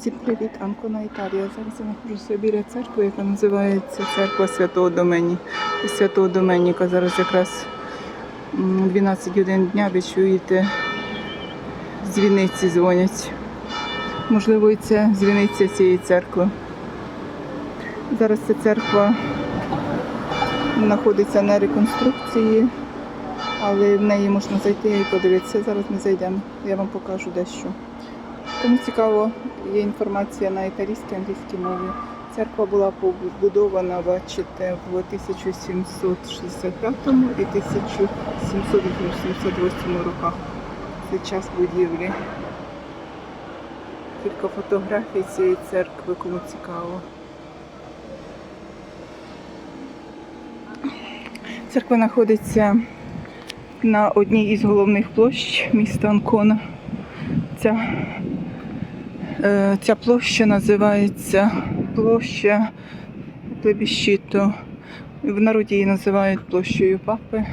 Всім привіт, Анкона Італія. Зараз я знаходжуся біля церкви, яка називається Церква Святого Домені. Святого Доменіка. Зараз якраз 12 годин дня ви чуєте, дзвіниці дзвонять. Можливо, і це дзвіниця цієї церкви. Зараз ця церква знаходиться на реконструкції, але в неї можна зайти і подивитися. Зараз ми зайдемо. Я вам покажу дещо. Кому цікаво, є інформація на італійській англійській мові. Церква була побудована, бачите, в 1765 і 1788 роках. Це час будівлі. Кілька фотографій цієї церкви, кому цікаво. Церква знаходиться на одній із головних площ міста Анкона. Ця Ця площа називається площа Плебіщиту. В народі її називають площею папи.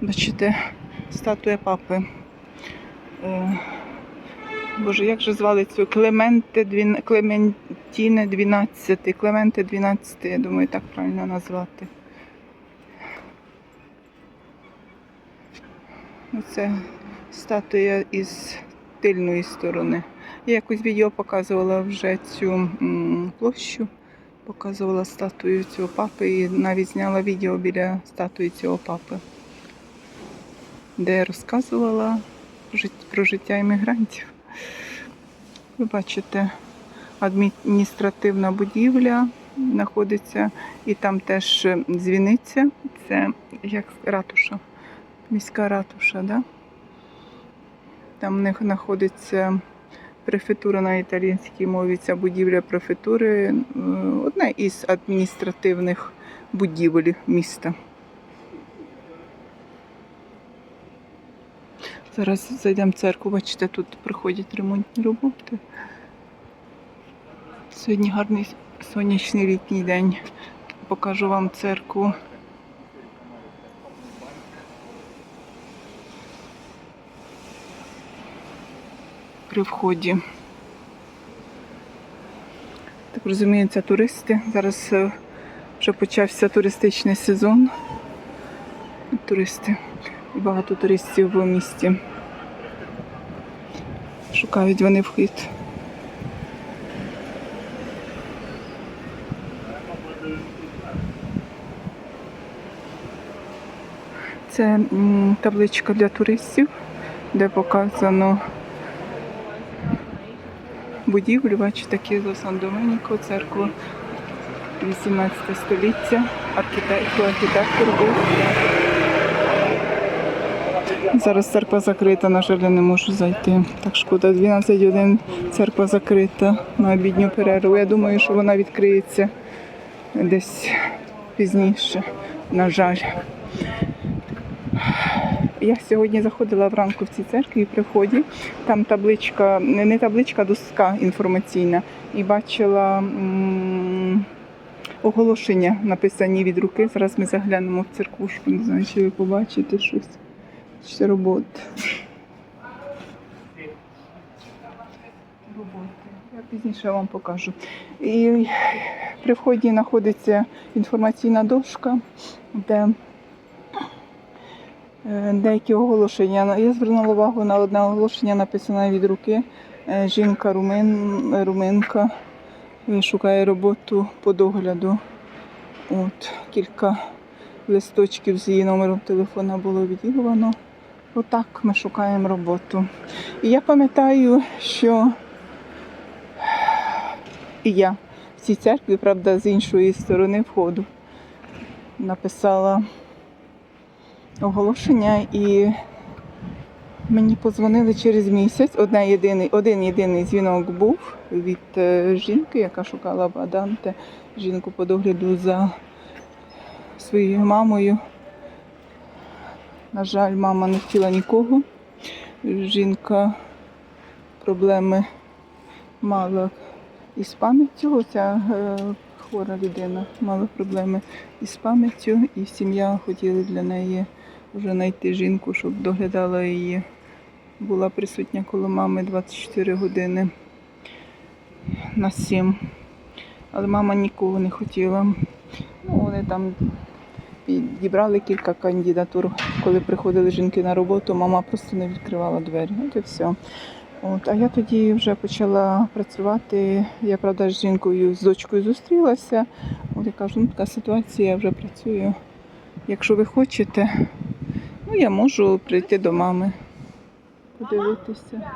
Бачите, статуя папи. Е, Боже, як же звали цю Клементе. Клементіне 12. Клементе 12, я думаю, так правильно назвати. Це статуя із тильної сторони. Я якось відео показувала вже цю площу, показувала статую цього папи і навіть зняла відео біля статуї цього папи, де я розказувала про життя іммігрантів. Ви бачите, адміністративна будівля знаходиться, і там теж дзвіниця, це як ратуша, міська ратуша. Да? Там в них знаходиться префектура на італійській мові. Ця будівля префектури е, одна із адміністративних будівель міста. Зараз зайдемо в церкву, бачите, тут проходять ремонтні роботи. Сьогодні гарний сонячний літній день. Покажу вам церкву. При вході. Так розумію, це туристи. Зараз е, вже почався туристичний сезон. Туристи. І багато туристів в місті. Шукають вони вхід. Це табличка для туристів, де показано будівлю, бачите, Кізо Сан Доменико, церква 18 століття, архітектор, архітектор був. Зараз церква закрита, на жаль, я не можу зайти. Так шкода, 12 годин церква закрита на обідню перерву. Я думаю, що вона відкриється десь пізніше, на жаль. Я сьогодні заходила вранку в цій церкві при вході. Там табличка, не табличка, а доска інформаційна. І бачила м, оголошення, написані від руки. Зараз ми заглянемо в церквушку. Не знаю, чи ви побачите щось. Ще. Роботи. Я пізніше вам покажу. І при вході знаходиться інформаційна дошка, де деякі оголошення. Я звернула увагу на одне оголошення, написане від руки. Е, Жінка румин, руминка е, шукає роботу по догляду. От, Кілька листочків з її номером телефона було відірвано. Отак ми шукаємо роботу. І я пам'ятаю, що і я в цій церкві, правда, з іншої сторони входу написала оголошення і мені подзвонили через місяць. Одна єдиний, один єдиний дзвінок був від е, жінки, яка шукала баданте, жінку по догляду за своєю мамою. На жаль, мама не хотіла нікого. Жінка проблеми мала із пам'яттю. Ця е, хвора людина мала проблеми із пам'яттю, і сім'я хотіла для неї вже знайти жінку, щоб доглядала її була присутня коло мами 24 години на 7. Але мама нікого не хотіла. Ну, вони там підібрали кілька кандидатур, коли приходили жінки на роботу, мама просто не відкривала двері. От і все. От, а я тоді вже почала працювати. Я, правда, з жінкою, з дочкою зустрілася. От я кажу, ну така ситуація, я вже працюю. Якщо ви хочете, ну я можу прийти до мами, подивитися.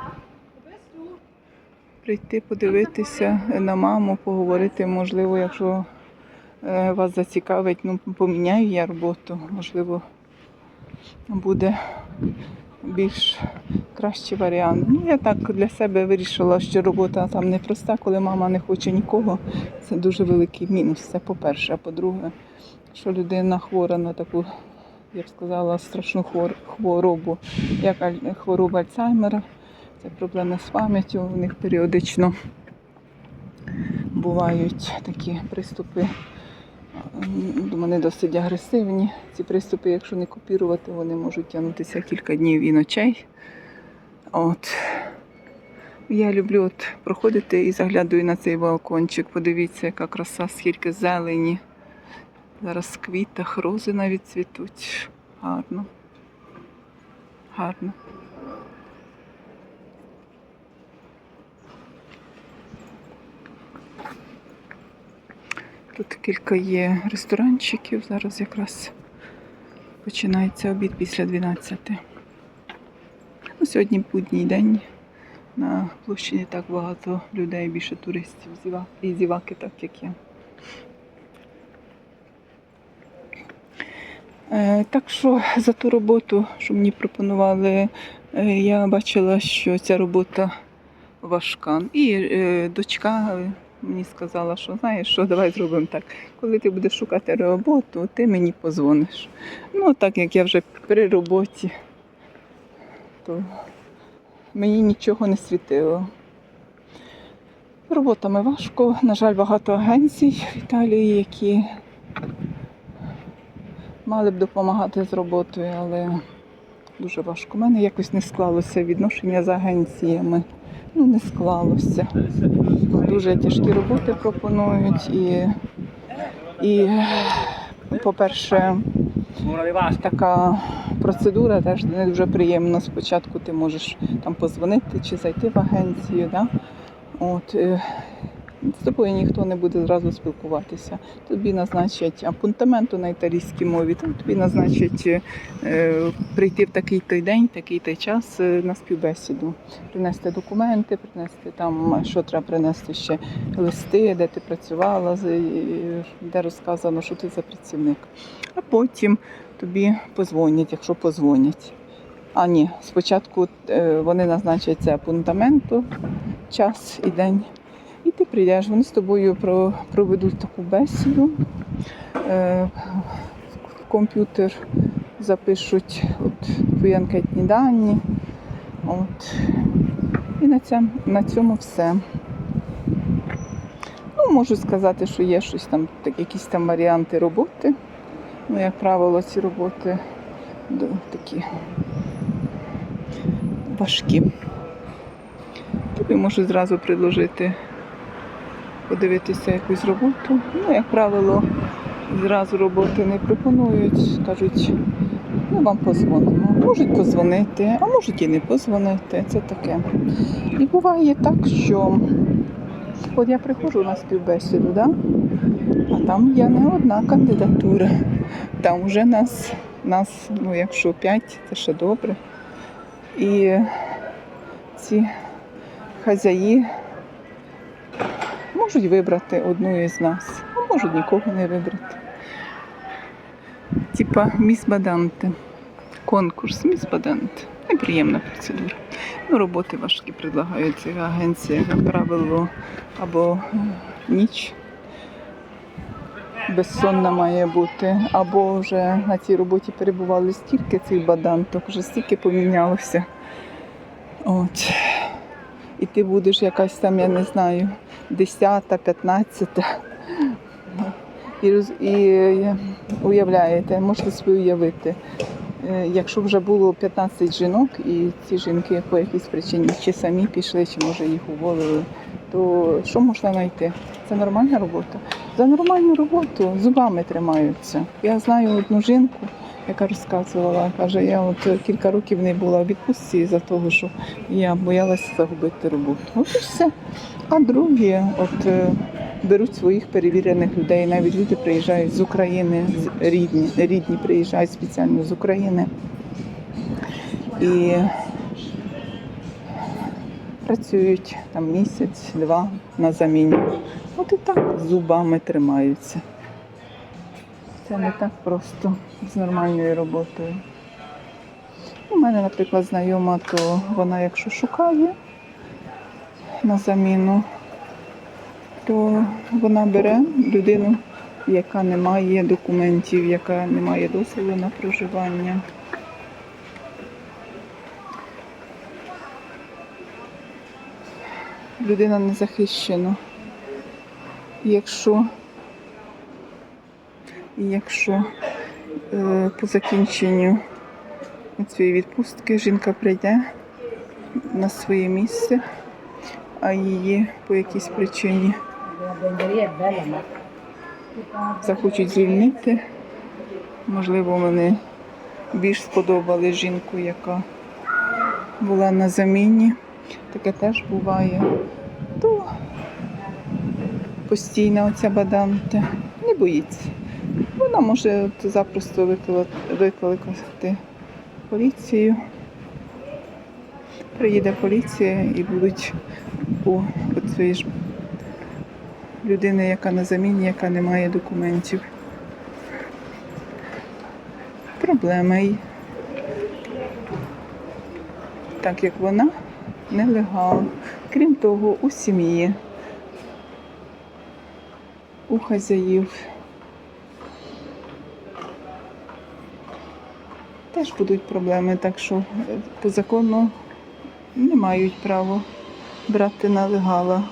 Прийти подивитися на маму, поговорити, можливо, якщо е, вас зацікавить, ну поміняю я роботу, можливо, буде більш кращий варіант. Ну, я так для себе вирішила, що робота там непроста, коли мама не хоче нікого. Це дуже великий мінус. Це по-перше. А по-друге, що людина хвора на таку, я б сказала, страшну хворобу, як хвороба Альцгеймера. Це проблеми з пам'яттю. У них періодично бувають такі приступи. Вони досить агресивні. Ці приступи, якщо не копірувати, вони можуть тягнутися кілька днів і ночей. От. Я люблю от проходити і заглядаю на цей балкончик. Подивіться, яка краса, скільки зелені. Зараз в квітах рози навіть цвітуть. Гарно. Гарно. Тут кілька є ресторанчиків. Зараз якраз починається обід після 12. Ну, сьогодні будній день. На площі не так багато людей, більше туристів і зіваки, так як я. Так що за ту роботу, що мені пропонували, е, я бачила, що ця робота важка. І е, дочка е, мені сказала, що знаєш, що давай зробимо так. Коли ти будеш шукати роботу, ти мені позвониш. Ну, так як я вже при роботі, то мені нічого не світило. Роботами важко. На жаль, багато агенцій в Італії, які мали б допомагати з роботою, але дуже важко. У мене якось не склалося відношення з агенціями. Ну, не склалося. Дуже тяжкі роботи пропонують і, і по-перше, така процедура теж не дуже приємна. Спочатку ти можеш там позвонити чи зайти в агенцію. Да? От, е, з тобою ніхто не буде зразу спілкуватися. Тобі назначать апунтаменту на італійській мові, там тобі назначать е, прийти в такий-то день, такий-то час е, на співбесіду, принести документи, принести там, що треба принести ще листи, де ти працювала, е, де розказано, що ти за працівник. А потім тобі позвонять, якщо позвонять. А ні, спочатку е, вони назначать це апунтаменту, час і день. Ти прийдеш, вони з тобою проведуть таку бесіду. Е, комп'ютер запишуть от, твої анкетні дані. От. І на цьому, на цьому все. Ну, можу сказати, що є щось там, так, якісь там варіанти роботи. Ну, як правило, ці роботи такі важкі. Тобі можу зразу предложити подивитися якусь роботу. Ну, як правило, зразу роботи не пропонують, кажуть, ну вам позвонимо. Можуть позвонити, а можуть і не позвонити. Це таке. І буває так, що от я приходжу на співбесіду, да? а там є не одна кандидатура. Там вже нас, нас, ну якщо п'ять, це ще добре. І ці хазяї можуть вибрати одну із нас, а можуть нікого не вибрати. Типа міс Баданте. Конкурс міс Баданте. Неприємна процедура. Ну, роботи важкі предлагають ці агенції, як правило, або ніч безсонна має бути, або вже на цій роботі перебували стільки цих баданток, вже стільки помінялося. От. І ти будеш якась там, я не знаю, 10, 15. І, і е, уявляєте, можете собі уявити. е, якщо вже було 15 жінок, і ці жінки по якійсь причині чи самі пішли, чи може їх уволили, то що можна знайти? Це нормальна робота. За нормальну роботу зубами тримаються. Я знаю одну жінку, яка розказувала, каже, я от кілька років не була у відпустці за того, що я боялася загубити роботу. От і все. А другі, от е, беруть своїх перевірених людей. Навіть люди приїжджають з України, рідні, рідні приїжджають спеціально з України. І працюють там місяць-два на заміні. От і так зубами тримаються. Це не так просто з нормальною роботою. У мене, наприклад, знайома, то вона, якщо шукає на заміну, то вона бере людину, яка не має документів, яка не має дозволу на проживання. Людина не захищена. Якщо, і якщо е, по закінченню цієї відпустки жінка прийде на своє місце, а її по якійсь причині захочуть звільнити. Можливо, вони більш сподобали жінку, яка була на заміні. Таке теж буває. То постійна оця баданта не боїться. Вона може запросто викликати, поліцію. Приїде поліція і будуть у цієї ж людини, яка на заміні, яка не має документів. Проблема й так як вона нелегал. Крім того, у сім'ї, у хазяїв теж будуть проблеми, так що е, по закону не мають права брати на легала.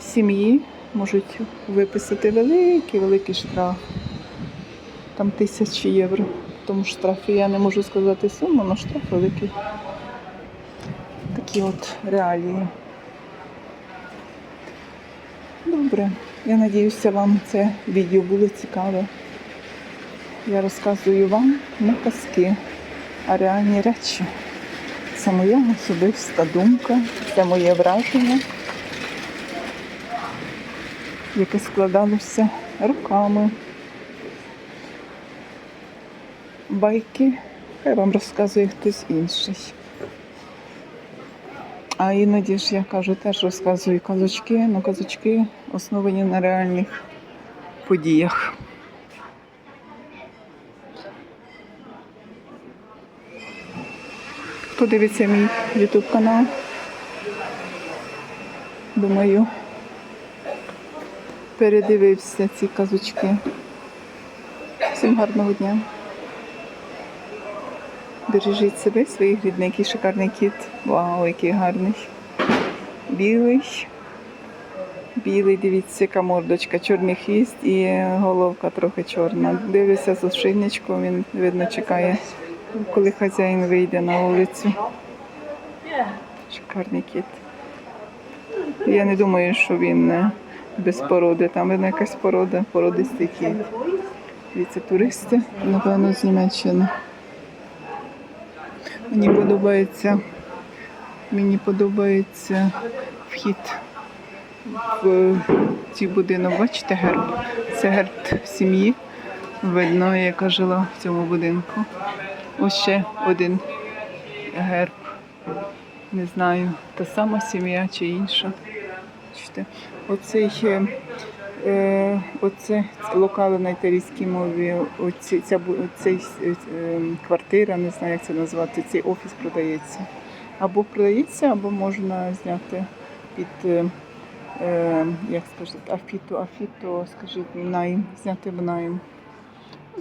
Сім'ї можуть виписати великий, великий штраф. Там тисячі євро. Тому штрафі я не можу сказати суму, але штраф великий. Такі от реалії. Добре. Я сподіваюся, вам це відео було цікаве. Я розказую вам не казки, а реальні речі. Це моя особиста думка, це моє враження, яке складалося руками. Байки, хай вам розказує хтось інший. А іноді ж я кажу, теж розказую казочки, але казочки основані на реальних подіях. Хто мій YouTube канал? Думаю, передивився ці казочки. Всім гарного дня. Бережіть себе, своїх рідних, який шикарний кіт. Вау, який гарний. Білий. Білий, дивіться, яка мордочка, чорний хвіст і головка трохи чорна. Дивлюся з ошейничком, він, видно, чекає, коли хазяїн вийде на вулицю. Шикарний кіт. Я не думаю, що він е, без породи. Там видно якась порода, породистий кіт. Дивіться, туристи, напевно, з Німеччини. Мені подобається, мені подобається вхід в цей будинок. Бачите герб? Це герб сім'ї. Видно, яка жила в цьому будинку. Ось ще один герб. Не знаю, та сама сім'я чи інша. Оцей е, е, оце локали на італійській мові, оці, ця, бу- цей е, е, квартира, не знаю, як це назвати, цей офіс продається. Або продається, або можна зняти під, е, е, як скажете, афіто, афіто, скажіть, найм, зняти в найм.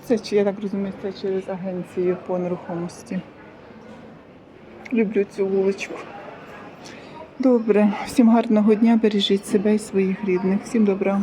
Це, я так розумію, це через агенцію по нерухомості. Люблю цю вуличку. Добре, всім гарного дня, бережіть себе і своїх рідних. Всім добра.